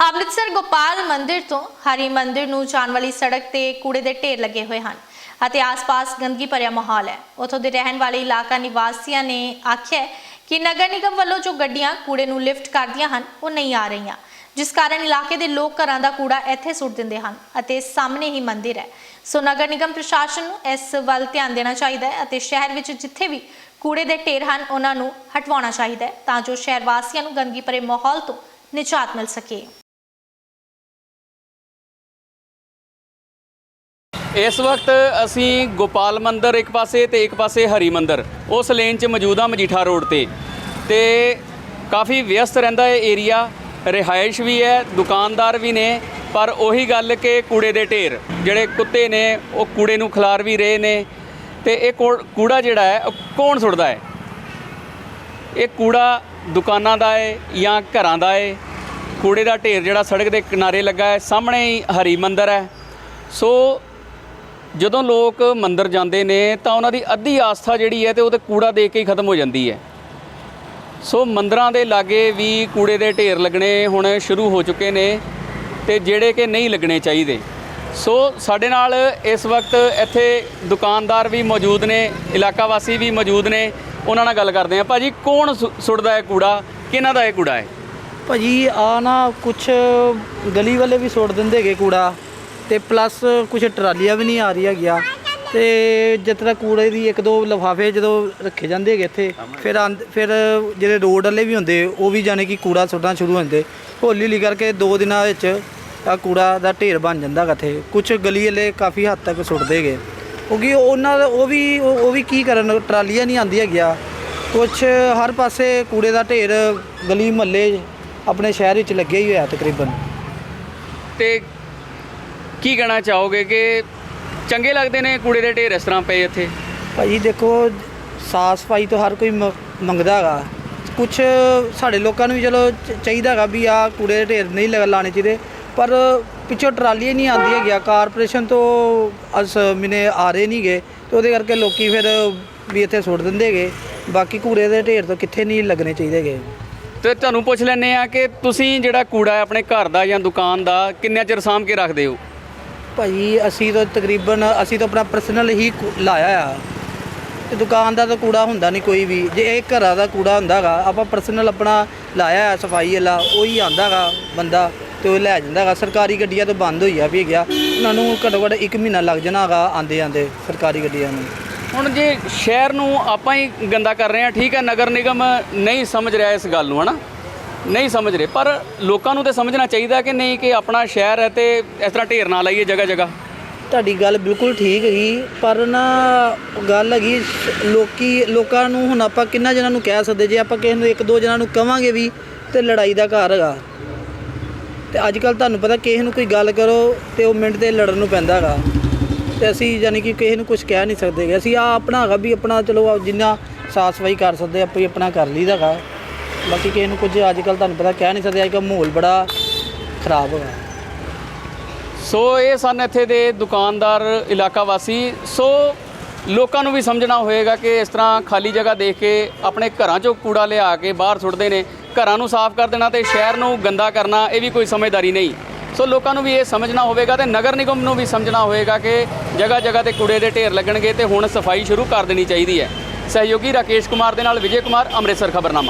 ਅੰਮ੍ਰਿਤਸਰ ਗੋਪਾਲ ਮੰਦਿਰ ਤੋਂ ਹਰੀ ਮੰਦਿਰ ਨੂੰ ਜਾਣ ਵਾਲੀ ਸੜਕ ਤੇ ਕੂੜੇ ਦੇ ਢੇਰ ਲੱਗੇ ਹੋਏ ਹਨ ਅਤੇ ਆਸ-ਪਾਸ ਗੰਦਗੀ ਭਰਿਆ ਮਾਹੌਲ ਹੈ। ਉਥੋਂ ਦੇ ਰਹਿਣ ਵਾਲੇ ਇਲਾਕਾ ਨਿਵਾਸੀਆਂ ਨੇ ਆਖਿਆ ਕਿ ਨਗਰ ਨਿਗਮ ਵੱਲੋਂ ਜੋ ਗੱਡੀਆਂ ਕੂੜੇ ਨੂੰ ਲਿਫਟ ਕਰਦੀਆਂ ਹਨ, ਉਹ ਨਹੀਂ ਆ ਰਹੀਆਂ। ਜਿਸ ਕਾਰਨ ਇਲਾਕੇ ਦੇ ਲੋਕ ਘਰਾਂ ਦਾ ਕੂੜਾ ਇੱਥੇ ਸੁੱਟ ਦਿੰਦੇ ਹਨ ਅਤੇ ਸਾਹਮਣੇ ਹੀ ਮੰਦਿਰ ਹੈ। ਸੋ ਨਗਰ ਨਿਗਮ ਪ੍ਰਸ਼ਾਸਨ ਨੂੰ ਇਸ ਵੱਲ ਧਿਆਨ ਦੇਣਾ ਚਾਹੀਦਾ ਹੈ ਅਤੇ ਸ਼ਹਿਰ ਵਿੱਚ ਜਿੱਥੇ ਵੀ ਕੂੜੇ ਦੇ ਢੇਰ ਹਨ, ਉਹਨਾਂ ਨੂੰ ਹਟਵਾਉਣਾ ਚਾਹੀਦਾ ਹੈ ਤਾਂ ਜੋ ਸ਼ਹਿਰ ਵਾਸੀਆਂ ਨੂੰ ਗੰਦਗੀ ਭਰੇ ਮਾਹੌਲ ਤੋਂ ਨਿਜਾਤ ਮਿਲ ਸਕੇ। ਇਸ ਵਕਤ ਅਸੀਂ ਗੋਪਾਲ ਮੰਦਿਰ ਇੱਕ ਪਾਸੇ ਤੇ ਇੱਕ ਪਾਸੇ ਹਰੀ ਮੰਦਿਰ, ਉਸ ਲੇਨ 'ਚ ਮੌਜੂਦ ਹਾਂ ਮਜੀਠਾ ਰੋਡ ਤੇ। ਤੇ ਕਾਫੀ ਵਿਅਸਤ ਰਹਿੰਦਾ ਇਹ ਏਰੀਆ ਰਿਹਾਇਸ਼ ਵੀ ਹੈ, ਦੁਕਾਨਦਾਰ ਵੀ ਨੇ, ਪਰ ਉਹੀ ਗੱਲ ਕਿ ਕੂੜੇ ਦੇ ਢੇਰ, ਜਿਹੜੇ ਕੁੱਤੇ ਨੇ, ਉਹ ਕੂੜੇ ਨੂੰ ਖਿਲਾਰ ਵੀ ਰਹੇ ਨੇ। ਤੇ ਇਹ ਕੂੜ- ਕੂੜਾ ਜਿਹੜਾ ਹੈ, ਉਹ ਕੌਣ ਸੁੱਟਦਾ ਹੈ? ਇਹ ਕੂੜਾ ਦੁਕਾਨਾਂ ਦਾ ਹੈ ਜਾਂ ਘਰਾਂ ਦਾ ਹੈ? ਕੂੜੇ ਦਾ ਢੇਰ ਜਿਹੜਾ ਸੜਕ ਦੇ ਕਿਨਾਰੇ ਲੱਗਾ ਹੈ, ਸਾਹਮਣੇ ਹੀ ਹਰੀ ਮੰਦਿਰ ਹੈ। ਸੋ ਜਦੋਂ ਲੋਕ ਮੰਦਰ ਜਾਂਦੇ ਨੇ ਤਾਂ ਉਹਨਾਂ ਦੀ ਅੱਧੀ ਆਸਥਾ ਜਿਹੜੀ ਹੈ ਤੇ ਉਹ ਤੇ ਕੂੜਾ ਦੇ ਕੇ ਹੀ ਖਤਮ ਹੋ ਜਾਂਦੀ ਹੈ। ਸੋ ਮੰਦਰਾਂ ਦੇ ਲਾਗੇ ਵੀ ਕੂੜੇ ਦੇ ਢੇਰ ਲੱਗਣੇ ਹੁਣ ਸ਼ੁਰੂ ਹੋ ਚੁੱਕੇ ਨੇ ਤੇ ਜਿਹੜੇ ਕਿ ਨਹੀਂ ਲੱਗਣੇ ਚਾਹੀਦੇ। ਸੋ ਸਾਡੇ ਨਾਲ ਇਸ ਵਕਤ ਇੱਥੇ ਦੁਕਾਨਦਾਰ ਵੀ ਮੌਜੂਦ ਨੇ ਇਲਾਕਾ ਵਾਸੀ ਵੀ ਮੌਜੂਦ ਨੇ। ਉਹਨਾਂ ਨਾਲ ਗੱਲ ਕਰਦੇ ਹਾਂ। ਭਾਜੀ, ਕੌਣ ਸੁ- ਸੁੱਟਦਾ ਹੈ ਕੂੜਾ? ਕਿਹਨਾਂ ਦਾ ਇਹ ਕੂੜਾ ਹੈ? ਭਾਜੀ ਆ ਨਾ ਕੁਛ ਗਲੀ ਵਾਲੇ ਵੀ ਸੁੱਟ ਦਿੰਦੇ ਹੈਗੇ ਕੂੜਾ। ਤੇ ਪਲੱਸ ਕੁਛ ਟਰਾਲੀਆਂ ਵੀ ਨਹੀਂ ਆ ਰਹੀ ਹੈਗੀਆਂ। ਤੇ ਜਿਸ ਤਰ੍ਹਾਂ ਕੂੜੇ ਦੀ ਇੱਕ ਦੋ ਲਿਫਾਫੇ ਜਦੋਂ ਰੱਖੇ ਜਾਂਦੇ ਹੈਗੇ ਇੱਥੇ, ਫਿਰ ਆਂਦ- ਫਿਰ ਜਿਹੜੇ ਰੋਡ ਵਾਲੇ ਵੀ ਹੁੰਦੇ, ਉਹ ਵੀ ਜਾਣੀ ਕਿ ਕੂੜਾ ਸੁੱਟਣਾ ਸ਼ੁਰੂ ਹੋ ਜਾਂਦੇ। ਹੌਲੀ ਹੌਲੀ ਕਰਕੇ ਦੋ ਦਿਨਾਂ ਵਿੱਚ ਆ ਕੂੜਾ ਦਾ ਢੇਰ ਬਣ ਜਾਂਦਾ ਹੈਗਾ ਇੱਥੇ। ਕੁਛ ਗਲੀ ਵਾਲੇ ਕਾਫੀ ਹੱਦ ਤੱਕ ਸੁੱਟਦੇ ਹੈਗੇ। ਕਿਉਂਕਿ ਉਹਨਾਂ ਦਾ, ਉਹ ਵੀ, ਉਹ ਉਹ ਵੀ ਕੀ ਕਰਨ, ਟਰਾਲੀਆਂ ਨਹੀਂ ਆਉਂਦੀ ਹੈਗੀਆਂ। ਕੁਛ ਹਰ ਪਾਸੇ ਕੂੜੇ ਦਾ ਢੇਰ ਗਲੀ ਮੁਹੱਲੇ ਆਪਣੇ ਸ਼ਹਿਰ ਵਿੱਚ ਲੱਗਿਆ ਹੀ ਹੋਇਆ ਤਕਰੀਬਨ। ਤੇ ਕੀ ਕਹਿਣਾ ਚਾਹੋਗੇ ਕਿ ਚੰਗੇ ਲੱਗਦੇ ਨੇ ਕੂੜੇ ਦੇ ਢੇਰ ਇਸ ਤਰ੍ਹਾਂ ਪਏ ਇੱਥੇ? ਭਾਜੀ ਦੇਖੋ ਸਾਫ਼ ਸਫ਼ਾਈ ਤੋਂ ਹਰ ਕੋਈ ਮੰਗਦਾ ਹੈਗਾ। ਕੁਛ ਸਾਡੇ ਲੋਕਾਂ ਨੂੰ ਵੀ ਚਲੋ ਚਾਹੀਦਾ ਹੈਗਾ ਵੀ ਆ ਕੂੜੇ ਦੇ ਢੇਰ ਨਹੀਂ ਲਾਣੇ ਚਾਹੀਦੇ। ਪਰ ਪਿੱਛੋਂ ਟਰਾਲੀ ਨਹੀਂ ਆਉਂਦੀ ਹੈਗੀ ਕਾਰਪੋਰੇਸ਼ਨ ਤੋਂ ਅਸ ਮਿਨੇ ਆ ਰਹੇ ਨਹੀਂਗੇ ਤੇ ਉਹਦੇ ਕਰਕੇ ਲੋਕੀ ਫਿਰ ਵੀ ਇੱਥੇ ਸੁੱਟ ਦਿੰਦੇ ਹੈਗੇ। ਬਾਕੀ ਕੂੜੇ ਦੇ ਢੇਰ ਤੋਂ ਕਿੱਥੇ ਨਹੀਂ ਲੱਗਣੇ ਚਾਹੀਦੇ ਹੈਗੇ। ਤੇ ਤੁਹਾਨੂੰ ਪੁੱਛ ਲੈਂਦੇ ਆ ਕਿ ਤੁਸੀਂ ਜਿਹੜਾ ਕੂੜਾ ਹੈ ਆਪਣੇ ਘਰ ਦਾ ਜਾਂ ਦੁਕਾਨ ਦਾ ਕਿੰਨਾ ਚਿਰ ਸਾਂਭ ਕੇ ਰੱਖਦੇ ਹੋ? ਭਾਜੀ, ਅਸੀਂ ਤਾਂ ਤਕਰੀਬਨ, ਅਸੀਂ ਤਾਂ ਆਪਣਾ ਪਰਸਨਲ ਹੀ ਕੂ- ਲਾਇਆ ਆ। ਤੇ ਦੁਕਾਨ ਦਾ ਤਾਂ ਕੂੜਾ ਹੁੰਦਾ ਨਹੀਂ ਕੋਈ ਵੀ। ਜੇ ਇਹ ਘਰਾਂ ਦਾ ਕੂੜਾ ਹੁੰਦਾਗਾ ਆਪਾਂ ਪਰਸਨਲ ਆਪਣਾ ਲਾਇਆ ਆ, ਸਫ਼ਾਈ ਵਾਲਾ, ਉਹੀ ਆਂਦਾਗਾ ਬੰਦਾ ਤੇ ਉਹ ਲੈ ਜਾਂਦਾਗਾ ਸਰਕਾਰੀ ਗੱਡੀਆਂ ਤਾਂ ਬੰਦ ਹੋਈਆਂ ਵੀ ਗਿਆ ਉਹਨਾਂ ਨੂੰ ਘੱਟੋ ਘੱਟ 1 ਮਹੀਨਾ ਲੱਗ ਜਾਣਾਗਾ ਆਂਦੇ ਆਂਦੇ ਸਰਕਾਰੀ ਗੱਡੀਆਂ ਨੂੰ। ਹੁਣ ਜੇ ਸ਼ਹਿਰ ਨੂੰ ਆਪਾਂ ਹੀ ਗੰਦਾ ਕਰ ਰਹੇ ਹਾਂ, ਠੀਕ ਹੈ, ਨਗਰ ਨਿਗਮ ਨਹੀਂ ਸਮਝ ਰਿਹਾ ਇਸ ਗੱਲ ਨੂੰ, ਹਨਾ? ਨਹੀਂ ਸਮਝ ਰਹੇ, ਪਰ ਲੋਕਾਂ ਨੂੰ ਤੇ ਸਮਝਣਾ ਚਾਹੀਦਾ ਕਿ ਨਹੀਂ ਕਿ ਆਪਣਾ ਸ਼ਹਿਰ ਹੈ ਤੇ ਇਸ ਤਰ੍ਹਾਂ ਢੇਰ ਨਾ ਲਾਈਏ ਜਗ੍ਹਾ ਜਗ੍ਹਾ। ਤੁਹਾਡੀ ਗੱਲ ਬਿਲਕੁਲ ਠੀਕ ਹੈਗੀ, ਪਰ ਨਾ ਗੱਲ ਹੈਗੀ ਲੋਕੀ, ਲੋਕਾਂ ਨੂੰ ਹੁਣ ਆਪਾਂ ਕਿੰਨਾ ਜਣਾਂ ਨੂੰ ਕਹਿ ਸਕਦੇ, ਜੇ ਆਪਾਂ ਕਿਸੇ ਨੂੰ ਇੱਕ ਦੋ ਜਣਾਂ ਨੂੰ ਕਵਾਂਗੇ ਵੀ ਤੇ ਲੜਾਈ ਦਾ ਘਰ ਹੈਗਾ। ਤੇ ਅੱਜ ਕੱਲ ਤੁਹਾਨੂੰ ਪਤਾ ਕਿਸੇ ਨੂੰ ਕੋਈ ਗੱਲ ਕਰੋ ਤੇ ਉਹ ਮਿੰਟ ਤੇ ਲੜਨ ਨੂੰ ਪੈਂਦਾ ਹੈਗਾ। ਤੇ ਅਸੀਂ ਯਾਨੀ ਕਿ ਕਿਸੇ ਨੂੰ ਕੁਝ ਕਹਿ ਨਹੀਂ ਸਕਦੇ ਗੇ। ਅਸੀਂ ਆ ਆਪਣਾ ਹੈਗਾ ਵੀ ਆਪਣਾ ਚਲੋ ਜਿੰਨਾ ਸਾਫ਼ ਸਫ਼ਾਈ ਕਰ ਸਕਦੇ, ਆਪਾਂ ਹੀ ਆਪਣਾ ਕਰ ਲਈਦਾ ਹੈਗਾ। ਬਾਕੀ ਕਿਸੇ ਨੂੰ ਕੁਝ ਅੱਜ ਕੱਲ ਤੁਹਾਨੂੰ ਪਤਾ ਕਹਿ ਨਹੀਂ ਸਕਦੇ ਅੱਜ ਕੱਲ ਮਾਹੌਲ ਬੜਾ ਖਰਾਬ ਹੋਇਆ। ਸੋ ਇਹ ਸਨ ਇੱਥੇ ਦੇ ਦੁਕਾਨਦਾਰ ਇਲਾਕਾ ਵਾਸੀ। ਸੋ ਲੋਕਾਂ ਨੂੰ ਵੀ ਸਮਝਣਾ ਹੋਏਗਾ ਕਿ ਇਸ ਤਰ੍ਹਾਂ ਖਾਲੀ ਜਗ੍ਹਾ ਦੇਖ ਕੇ ਆਪਣੇ ਘਰਾਂ 'ਚੋਂ ਕੂੜਾ ਲਿਆ ਕੇ ਬਾਹਰ ਸੁੱਟਦੇ ਨੇ, ਘਰਾਂ ਨੂੰ ਸਾਫ਼ ਕਰ ਦੇਣਾ ਤੇ ਸ਼ਹਿਰ ਨੂੰ ਗੰਦਾ ਕਰਨਾ, ਇਹ ਵੀ ਕੋਈ ਸਮਝਦਾਰੀ ਨਹੀਂ। ਸੋ ਲੋਕਾਂ ਨੂੰ ਵੀ ਇਹ ਸਮਝਣਾ ਹੋਵੇਗਾ ਤੇ ਨਗਰ ਨਿਗਮ ਨੂੰ ਵੀ ਸਮਝਣਾ ਹੋਵੇਗਾ ਕਿ ਜਗ੍ਹਾ ਜਗ੍ਹਾ ਤੇ ਕੂੜੇ ਦੇ ਢੇਰ ਲੱਗਣਗੇ ਤੇ ਹੁਣ ਸਫ਼ਾਈ ਸ਼ੁਰੂ ਕਰ ਦੇਣੀ ਚਾਹੀਦੀ ਹੈ। ਸਹਿਯੋਗੀ ਰਾਕੇਸ਼ ਕੁਮਾਰ ਦੇ ਨਾਲ ਵਿਜੇ ਕੁਮਾਰ, ਅੰਮ੍ਰਿਤਸਰ ਖਬਰਨਾਮਾ।